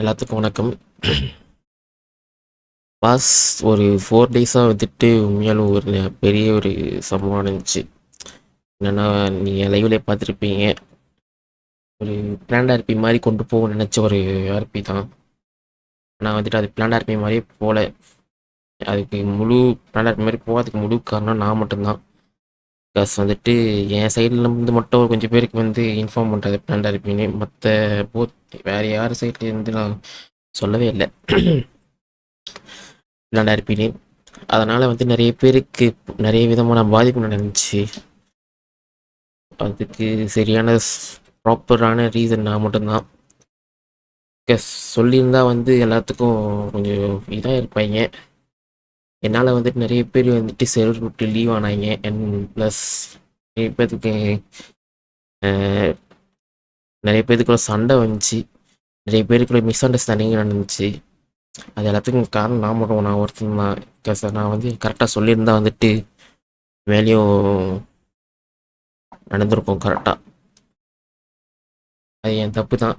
எல்லாத்துக்கும் வணக்கம். பாஸ் ஒரு ஃபோர் டேஸாக வந்துட்டு உண்மையாலும் ஒரு பெரிய ஒரு சம்பவம் நடந்துச்சு. என்னென்னா நீங்கள் லைவ்லேயே பார்த்துருப்பீங்க. ஒரு பிளான்ட் ஆர்பி மாதிரி கொண்டு போக நினச்ச ஒரு ஆர்பி தான். ஆனால் வந்துட்டு அது பிளான்ட் ஆர்பி மாதிரியே போகல அதுக்கு முழு பிளான்ட் ஆர்பி மாதிரி போகிறதுக்கு முழு காரணம் நான் மட்டும்தான். ப்ளஸ் வந்துட்டு என் சைடில் இருந்து மட்டும் கொஞ்சம் பேருக்கு வந்து இன்ஃபார்ம் பண்ணுறது பிளான்டாக இருப்பீங்க மற்ற போத் வேறு யார் சைட்லேருந்து நான் சொல்லவே இல்லை. பிளான்டாக இருப்பீங்க அதனால் வந்து நிறைய பேருக்கு நிறைய விதமான பாதிப்பு நடந்துச்சு. அதுக்கு சரியான ப்ராப்பரான ரீசன் நான் மட்டும்தான். சொல்லியிருந்தால் சொல்லியிருந்தா வந்து எல்லாத்துக்கும் கொஞ்சம் இதாக இருப்பாங்க என்னால் வந்துட்டு நிறைய பேர் வந்துட்டு செலவு விட்டு லீவ் ஆனாங்க. அண்ட் ப்ளஸ் நிறைய பேர்த்துக்கு நிறைய பேர்த்துக்குள்ள சண்டை வந்துச்சு. நிறைய பேருக்குள்ள மிஸ் அண்டர்ஸ்டாண்டிங் நடந்துச்சு. அது எல்லாத்துக்கும் காரணம் நான் மட்டும் நான் ஒருத்தன் தான். பிகாஸ் நான் வந்து கரெக்டாக சொல்லியிருந்தா வந்துட்டு வேலையும் நடந்திருக்கும் கரெக்டாக அது என் தப்பு தான்.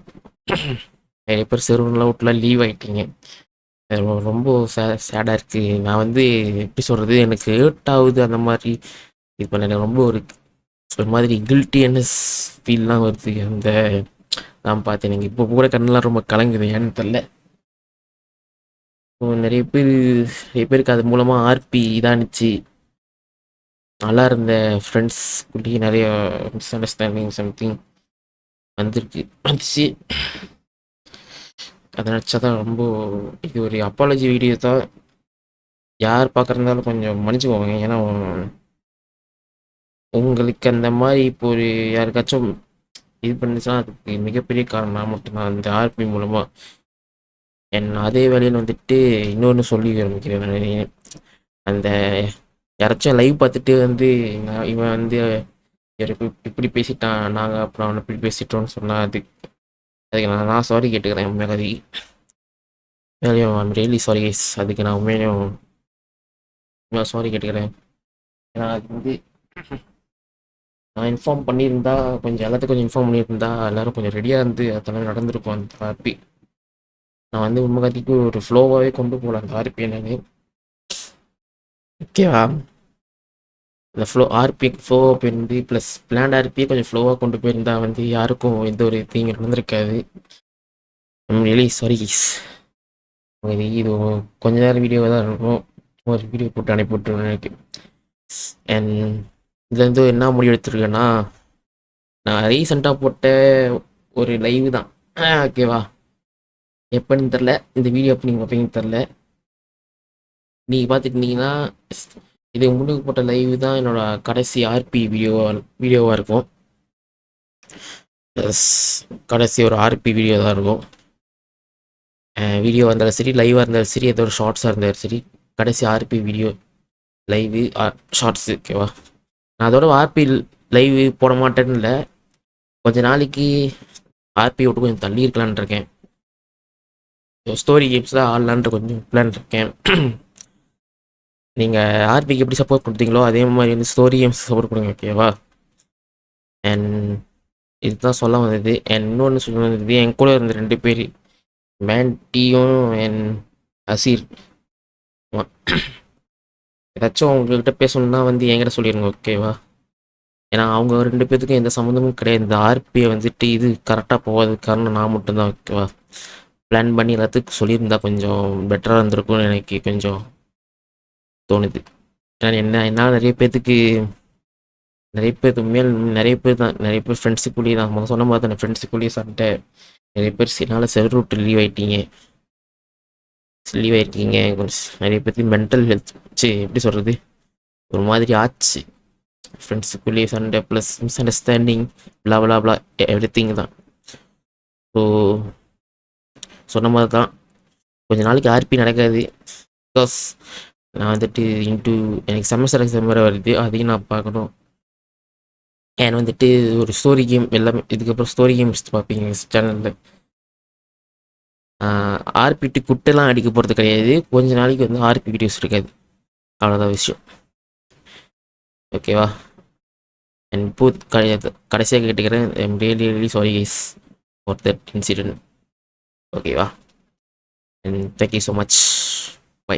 நிறைய பேர் செருவன்லாம் விட்டுலாம் லீவ் ஆகிட்டீங்க ரொம்ப சே சேடாக இருக்குது நான் வந்து எப்படி சொல்கிறது எனக்கு ஹேர்ட் ஆகுது அந்த மாதிரி. இது பண்ண எனக்கு ரொம்ப ஒரு ஒரு மாதிரி கில்ட்டியனஸ் ஃபீல்லாம் வருது. அந்த நான் பார்த்தேன். எனக்கு இப்போ கூட கண்ணெலாம் ரொம்ப கலங்குது. ஏன்னு தெரில இப்போ நிறைய பேர் நிறைய பேருக்கு அது மூலமாக ஆர்பி இதானுச்சு. நல்லா இருந்த ஃப்ரெண்ட்ஸ் குள்ளேயே நிறைய மிஸ் அண்டர்ஸ்டாண்டிங் சம்திங் வந்திருக்கு. வந்துச்சு. அதை நினச்சா தான் ரொம்ப இது ஒரு அப்பாலஜி வீடியோ தான். யார் பார்க்குறதாலும் கொஞ்சம் மன்னிச்சுக்கோங்க. ஏன்னா உங்களுக்கு அந்த மாதிரி இப்போ ஒரு யாருக்காச்சும் இது பண்ணுச்சுன்னா அதுக்கு மிகப்பெரிய காரணம் நான் மட்டும்தான். அந்த ஆர்பி மூலமாக என் அதே வேலையில் வந்துட்டு இன்னொன்று சொல்லி ஆரம்பிக்கிறேன் அந்த யாராச்சும் லைவ் பார்த்துட்டு வந்து நான் இவன் வந்து இப்படி இப்படி பேசிட்டான் நாங்கள் அப்புறம் அவனை இப்படி பேசிட்டோம்னு சொன்னால் அது அதுக்கு நான் நான் சாரி கேட்டுக்கிறேன் உண்மையாக மேலேயும் ஐம் ரியலி சாரி கைஸ் அதுக்கு நான் உண்மையிலையும் உண்மையாக சாரி கேட்டுக்கிறேன். ஏன்னா அது வந்து நான் இன்ஃபார்ம் பண்ணியிருந்தா கொஞ்சம் எல்லாத்துக்கும் கொஞ்சம் இன்ஃபார்ம் பண்ணியிருந்தா எல்லோரும் கொஞ்சம் ரெடியாக இருந்து அதெல்லாம் நடந்திருக்கும் அந்த ஆர்பி நான் வந்து உண்மை கத்திக்கு ஒரு ஃப்ளோவாகவே கொண்டு போகல அந்த ஆர்பி என்னது ஓகேவா இந்த ஃப்ளோ ஆர்பி ஃப்ளோ போயிருந்து ப்ளஸ் பிளான் ஆர்பியை கொஞ்சம் ஃப்ளோவாக கொண்டு போயிருந்தா வந்து யாருக்கும் எந்த ஒரு தீங்கு நடந்திருக்காது ரியலி சாரி இது இது கொஞ்ச நேரம் வீடியோ தான் இருக்கும். ஒரு வீடியோ போட்டு அனுப்பிவிட்டு எனக்கு. அண்ட் இதுலேருந்து என்ன முடிவு எடுத்துருக்கேன்னா நான் ரீசெண்டாக போட்ட ஒரு லைவ் தான். ஓகேவா எப்போன்னு தெரில இந்த வீடியோ எப்போ நீங்கள் பார்ப்பீங்கன்னு தெரில நீங்கள் பார்த்துட்டீங்கன்னா இது முன்னுக்கு போட்ட லைவ் தான் என்னோட கடைசி ஆர்பி வீடியோவாக வீடியோவாக இருக்கும். ப்ளஸ் கடைசி ஒரு ஆர்பி வீடியோ தான் இருக்கும். வீடியோ இருந்தாலும் சரி லைவாக இருந்தாலும் சரி ஏதோ ஒரு ஷார்ட்ஸாக இருந்தாலும் சரி கடைசி ஆர்பி வீடியோ லைவு ஷார்ட்ஸு ஓகேவா நான் அதோட ஆர்பி லைவ் போட மாட்டேன்னு இல்லை. கொஞ்ச நாளைக்கு ஆர்பி விட்டு கொஞ்சம் தள்ளி இருக்கலான்னு இருக்கேன். ஸ்டோரி கேம்ஸ் தான் ஆடலான்ட்டு கொஞ்சம் பிளான் இருக்கேன். நீங்கள் ஆர்பிக்கு எப்படி சப்போர்ட் கொடுத்தீங்களோ அதே மாதிரி வந்து ஸ்டோரி கேம்ஸ் சப்போர்ட் கொடுங்க ஓகேவா அண்ட் இதுதான் சொல்ல வந்தது. அண்ட் இன்னொன்று சொல்ல வந்தது என் கூட இருந்த ரெண்டு பேர் மேண்டியும் அண்ட் அசீர் ஏதாச்சும் அவங்கக்கிட்ட பேசணும்னா வந்து என்கிட்ட சொல்லிடுங்க ஓகேவா ஏன்னா அவங்க ரெண்டு பேர்த்துக்கும் எந்த சம்மந்தமும் கிடையாது. இந்த ஆர்பியை வந்துட்டு இது கரெக்டாக போகாது காரணம் நான் மட்டும்தான் ஓகேவா பிளான் பண்ணி எல்லாத்துக்கும் சொல்லியிருந்தா கொஞ்சம் பெட்டராக இருந்திருக்கும்னு எனக்கு கொஞ்சம் தோணுது. ஏன்னா என்ன என்னால் நிறைய பேர்த்துக்கு நிறைய பேர் உண்மையால் நிறைய பேர் தான் நிறைய பேர் ஃப்ரெண்ட்ஸுக்குள்ளேயே தான். முதல்ல சொன்ன மாதிரி தான் ஃப்ரெண்ட்ஸுக்குள்ளேயே சண்டை. நிறைய பேர் என்னால் செல் ரூட் லீவ் ஆகிட்டீங்க லீவ் ஆகிருக்கீங்க கொஞ்சம் நிறைய பேர்த்துக்கு மென்டல் ஹெல்த் சி எப்படி சொல்கிறது ஒரு மாதிரி ஆச்சு. ஃப்ரெண்ட்ஸுக்குள்ளேயே சண்டை plus misunderstanding blah blah blah everything தான். ஸோ சொன்ன மாதிரி தான். கொஞ்ச நாளைக்கு ஆர்பி நடக்காது. பிகாஸ் நான் வந்துட்டு இன்ட்டு எனக்கு செமஸ்டர் எக்ஸாம் வேறு வருது. அதையும் நான் பார்க்கணும். ஏன் வந்துட்டு ஒரு ஸ்டோரி கேம் எல்லாமே இதுக்கப்புறம் ஸ்டோரி கேம்ஸ் பார்ப்பீங்க சேனலில் ஆர்பிடி குட்டெல்லாம் அடிக்க போகிறது கிடையாது. கொஞ்ச நாளைக்கு வந்து ஆர்பி வீடியோஸ் இருக்காது அவ்வளோதான் விஷயம். ஓகேவா அண்ட் இப்போ கடைசியாக கேட்டுக்கிறேன். Really really sorry guys for that incident ஓகேவா and thank you so much bye